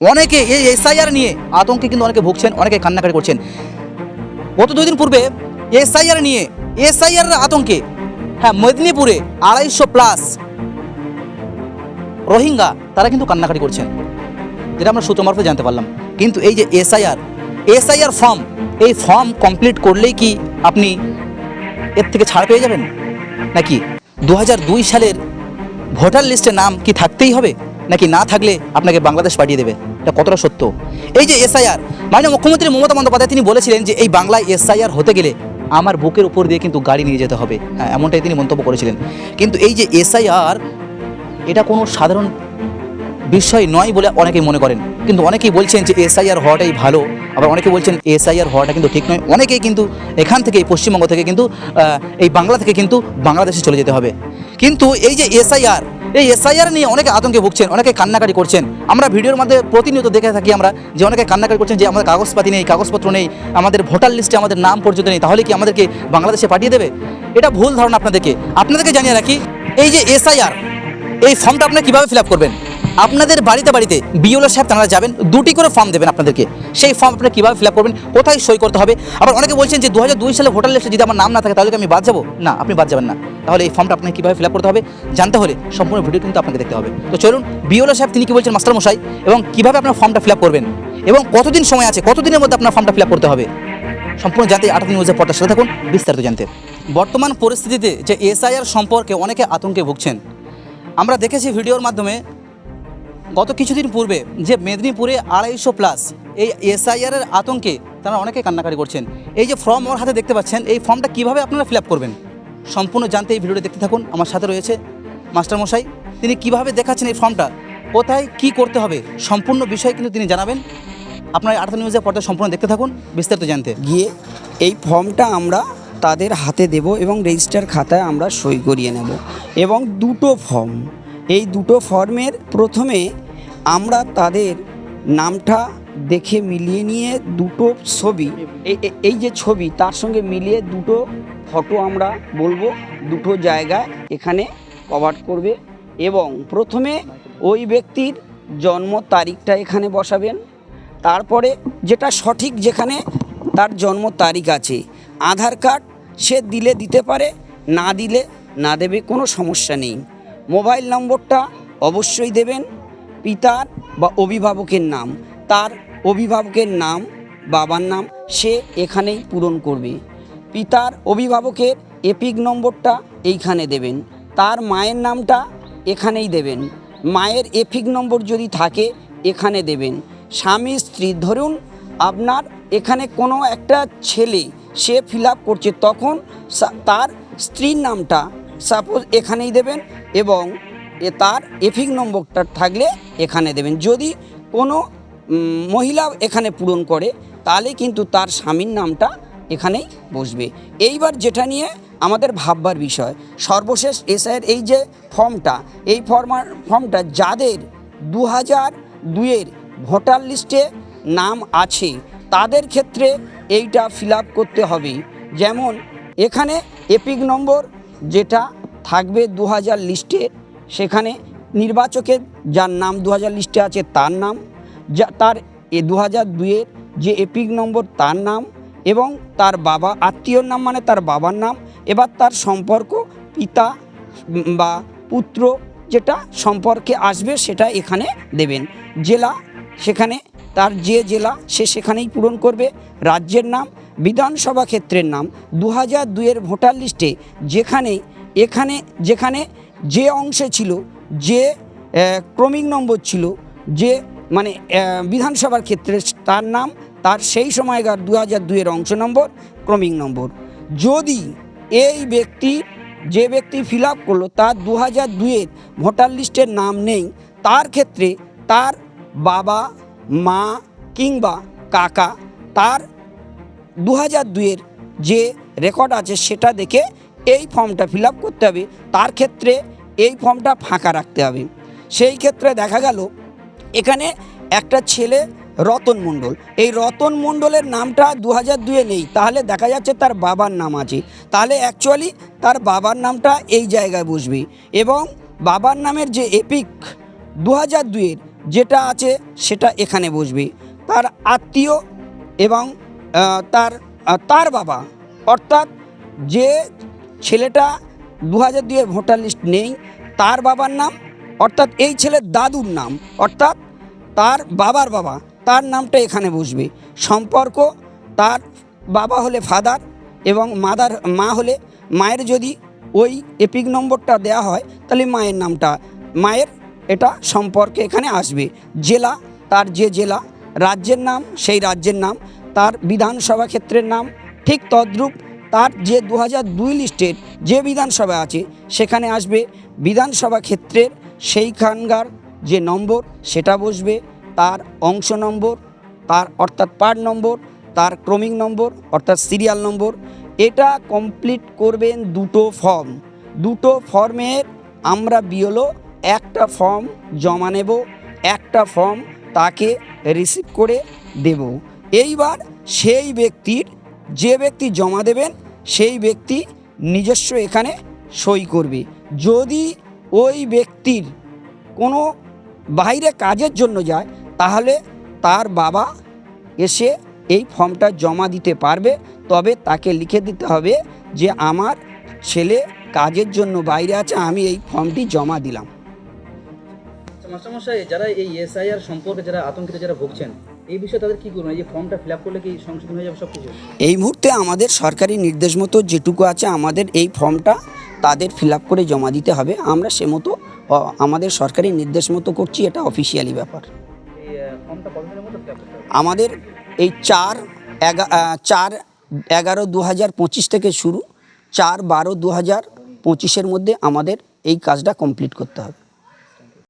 অনেকে এই এসআইআর নিয়ে আতঙ্কে কিন্তু অনেকে ভুগছেন, অনেকে কান্নাকাটি করছেন। গত দুই দিন পূর্বে এসআইআর নিয়ে এসআইআর আতঙ্কে হ্যাঁ মেদিনীপুরে আড়াইশো প্লাস রোহিঙ্গা, তারা কিন্তু কান্নাকাটি করছেন। যেটা আমরা সূত্র মারফত জানতে পারলাম। কিন্তু এই যে এসআইআর এসআইআর ফর্ম, এই ফর্ম কমপ্লিট করলেই কি আপনি এর থেকে ছাড় পেয়ে যাবেন? নাকি দু হাজার দুই সালের ভোটার লিস্টে নাম কি থাকতেই হবে? নাকি না থাকলে আপনাকে বাংলাদেশ পাঠিয়ে দেবে? এটা কতটা সত্য? এই যে এসআইআর, মাননীয় মুখ্যমন্ত্রী মমতা বন্দ্যোপাধ্যায় তিনি বলেছিলেন যে এই বাংলায় এসআইআর হতে গেলে আমার বুকের উপর দিয়ে কিন্তু গাড়ি নিয়ে যেতে হবে। হ্যাঁ এমনটাই তিনি মন্তব্য করেছিলেন। কিন্তু এই যে এসআইআর, এটা কোনো সাধারণ বিষয় নয় বলে অনেকেই মনে করেন। কিন্তু অনেকেই বলছেন যে এসআইআর হওয়াটাই ভালো। আবার অনেকে বলছেন এসআইআর হওয়াটা কিন্তু ঠিক নয়। অনেকেই কিন্তু এখান থেকে পশ্চিমবঙ্গ থেকে কিন্তু এই বাংলা থেকে কিন্তু বাংলাদেশে চলে যেতে হবে। কিন্তু এই যে এসআইআর এই এসআইআর নিয়ে অনেকে আতঙ্কে ভুগছেন, অনেকে কান্নাকাটি করছেন। আমরা ভিডিওর মধ্যে প্রতিনিয়ত দেখে থাকি আমরা যে অনেকে কান্নাকাটি করছেন যে আমাদের কাগজপাতি নেই, কাগজপত্র নেই, আমাদের ভোটার লিস্টে আমাদের নাম পর্যন্ত নেই, তাহলে কি আমাদেরকে বাংলাদেশে পাঠিয়ে দেবে? এটা ভুল ধারণা আপনাদেরকে। আপনাদেরকে জানিয়ে রাখি, এই যে এসআইআর এই ফর্মটা আপনি কীভাবে ফিল করবেন? আপনাদের বাড়িতে বাড়িতে বিওলো সাহেব, তারা যাবেন, দুটি করে ফর্ম দেবেন আপনাদেরকে। সেই ফর্ম আপনি কীভাবে ফিল করবেন, কোথায় সই করতে হবে? আবার অনেকে বলছেন যে দু সালে ভোটার লিস্টে যদি আমার নাম না থাকে, তাহলে আমি বাদ যাব? না, আপনি বাদ যাবেন না। তাহলে এই ফর্মটা আপনাকে কীভাবে ফিল করতে হবে, জানতে হলে সম্পূর্ণ ভিডিও কিন্তু আপনাকে দেখতে হবে। তো চলুন, বিওলো সাহেব, তিনি কি বলছেন মাস্টার মশাই এবং কীভাবে আপনার ফর্মটা ফিল করবেন? এবং কতদিন সময় আছে, কতদিনের মধ্যে আপনার ফর্মটা ফিল করতে হবে? সম্পূর্ণ জানতে আঠারো নিউজের পর্দার সাথে থাকুন, বিস্তারিত জানতে। বর্তমান পরিস্থিতিতে যে এসআইআর সম্পর্কে অনেকে আতঙ্কে ভুগছেন। আমরা দেখেছি ভিডিওর মাধ্যমে গত কিছুদিন পূর্বে যে মেদিনীপুরে আড়াইশো প্লাস এই এসআইআর এর আতঙ্কে তারা অনেকে কান্নাকাটি করছেন। এই যে ফর্ম ওর হাতে দেখতে পাচ্ছেন, এই ফর্মটা কীভাবে আপনারা ফিল করবেন? সম্পূর্ণ জানতে এই ভিডিওটা দেখতে থাকুন। আমার সাথে রয়েছে মাস্টারমশাই। তিনি কীভাবে দেখাচ্ছেন এই ফর্মটা কোথায় কি করতে হবে? সম্পূর্ণ বিষয় কিন্তু তিনি জানাবেন। আপনার আঠারো নিউজের পর্দা সম্পূর্ণ দেখতে থাকুন, বিস্তারিত জানতে। গিয়ে এই ফর্মটা আমরা তাদের হাতে দেব এবং রেজিস্টার খাতায় আমরা সই করিয়ে নেব। এবং দুটো ফর্ম এই দুটো ফর্মের প্রথমে আমরা তাদের নামটা দেখে মিলিয়ে নিয়ে দুটো ছবি এই- যে ছবি, তার সঙ্গে মিলিয়ে দুটো ফটো আমরা বলব, দুটো জায়গায় এখানে কভার করবে এবং প্রথমে ওই ব্যক্তির জন্ম তারিখটা এখানে বসাবেন, তারপরে যেটা সঠিক যেখানে তার জন্ম তারিখ আছে, আধার কার্ড সে দিলে দিতে পারে, না দিলে না দেবে কোনো সমস্যা নেই। মোবাইল নম্বরটা অবশ্যই দেবেন পিতার বা অভিভাবকের নাম। তার অভিভাবকের নাম, বাবার নাম সে এখানেই পূরণ করবে। পিতার অভিভাবকের এপিক নম্বরটা এইখানে দেবেন। তার মায়ের নামটা এখানেই দেবেন। মায়ের এপিক নম্বর যদি থাকে, এখানে দেবেন। স্বামী, স্ত্রী, ধরুন আপনার এখানে কোনো একটা ছেলে সে ফিল করছে, তখন তার স্ত্রীর নামটা সাপোজ এখানেই দেবেন এবং এ তার এফিক নম্বরটা থাকলে এখানে দেবেন। যদি কোনো মহিলা এখানে পূরণ করে, তাহলে কিন্তু তার স্বামীর নামটা এখানেই বসবে। এইবার যেটা নিয়ে আমাদের ভাববার বিষয়, সর্বশেষ এসআইয়ের এই যে ফর্মটা, এই ফর্মার, ফর্মটা যাদের দু হাজার দুইয়ের ভোটার লিস্টে নাম আছে, তাদের ক্ষেত্রে এইটা ফিল করতে হবে। যেমন এখানে এপিক নম্বর যেটা থাকবে দু হাজার লিস্টে। সেখানে নির্বাচকের যার নাম দু হাজার লিস্টে আছে তার নাম, যা তার এ দু হাজার দুইয়ের যে এপিক নম্বর তার নাম এবং তার বাবা আত্মীয়র নাম মানে তার বাবার নাম। এবার তার সম্পর্ক পিতা বা পুত্র যেটা সম্পর্কে আসবে সেটা এখানে দেবেন। জেলা সেখানে তার যে জেলা সে সেখানেই পূরণ করবে। রাজ্যের নাম, বিধানসভা ক্ষেত্রের নাম। দু হাজার দুইয়ের ভোটার লিস্টে যেখানে এখানে, যেখানে যে অংশে ছিল, যে ক্রমিক নম্বর ছিল, যে মানে বিধানসভার ক্ষেত্রে তার নাম, তার সেই সময়কার দু হাজার দুইয়ের অংশ নম্বর, ক্রমিক নম্বর। যদি এই ব্যক্তি, যে ব্যক্তি ফিল আপ করল, তার দু হাজার দুইয়ের ভোটার লিস্টের নাম নেই, তার ক্ষেত্রে তার বাবা, মা কিংবা কাকা, তার দু হাজার দুইয়ের যে রেকর্ড আছে, সেটা দেখে এই ফর্মটা ফিল করতে হবে। তার ক্ষেত্রে এই ফর্মটা ফাঁকা রাখতে হবে। সেই ক্ষেত্রে দেখা গেল, এখানে একটা ছেলে রতন মণ্ডল। এই রতন মণ্ডলের নামটা দু হাজার দুয়ে নেই। তাহলে দেখা যাচ্ছে তার বাবার নাম আছে। তাহলে অ্যাকচুয়ালি তার বাবার নামটা এই জায়গায় বসবে। এবং বাবার নামের যে এপিক দু হাজার দুইয়ের যেটা আছে, সেটা এখানে বসবে। তার আত্মীয় এবং তার তার বাবা। অর্থাৎ যে ছেলেটা দু হাজার দুয়ে ভোটার লিস্ট নেই, তার বাবার নাম, অর্থাৎ এই ছেলের দাদুর নাম, অর্থাৎ তার বাবার বাবা, তার নামটা এখানে বসবে। সম্পর্ক, তার বাবা হলে ফাদার এবং মাদার, মা হলে মায়ের যদি ওই এপিক নম্বরটা দেয়া হয়, তাহলে মায়ের নামটা, মায়ের এটা সম্পর্কে এখানে আসবে। জেলা, তার যে জেলা, রাজ্যের নাম, সেই রাজ্যের নাম, তার বিধানসভা ক্ষেত্রের নাম, ঠিক তদ্রূপ তার যে দু হাজার দুই লিস্টের যে বিধানসভা আছে, সেখানে আসবে বিধানসভা ক্ষেত্রের সেইখানকার যে নম্বর, সেটা বসবে, তার অংশ নম্বর, তার অর্থাৎ পার্ট নম্বর, তার ক্রমিক নম্বর, অর্থাৎ সিরিয়াল নম্বর, এটা কমপ্লিট করবেন দুটো ফর্ম। দুটো ফর্মের আমরা বিওলো একটা ফর্ম জমা নেব, একটা ফর্ম তাকে রিসিভ করে দেব। এইবার সেই ব্যক্তির যে ব্যক্তি জমা দেবেন, সেই ব্যক্তি নিজস্ব এখানে সই করবে। যদি ওই ব্যক্তির কোনো বাইরে কাজের জন্য যায়, তাহলে তার বাবা এসে এই ফর্মটা জমা দিতে পারবে। তবে তাকে লিখে দিতে হবে যে, আমার ছেলে কাজের জন্য বাইরে আছে, আমি এই ফর্মটি জমা দিলাম। মাস্টারমশাই, যারা এই এসআইআর সম্পর্কে যারা আতঙ্কিত, যারা ভুগছেন এই বিষয়ে তাদের কি করবেন? এই যে ফর্মটা ফিল আপ করলে কি সংশোধন হয়ে যাবে সব কিছু এই মুহূর্তে আমাদের সরকারি নির্দেশ মতো যেটুকু আছে আমাদের এই ফর্মটা তাদের ফিল আপ করে জমা দিতে হবে। আমরা সে মতো আমাদের সরকারি নির্দেশ মতো করছি এটা অফিসিয়ালি ব্যাপার। আমাদের এই চার এগা চার এগারো দু হাজার পঁচিশ থেকে শুরু চার বারো দু হাজার পঁচিশের মধ্যে আমাদের এই কাজটা কমপ্লিট করতে হবে।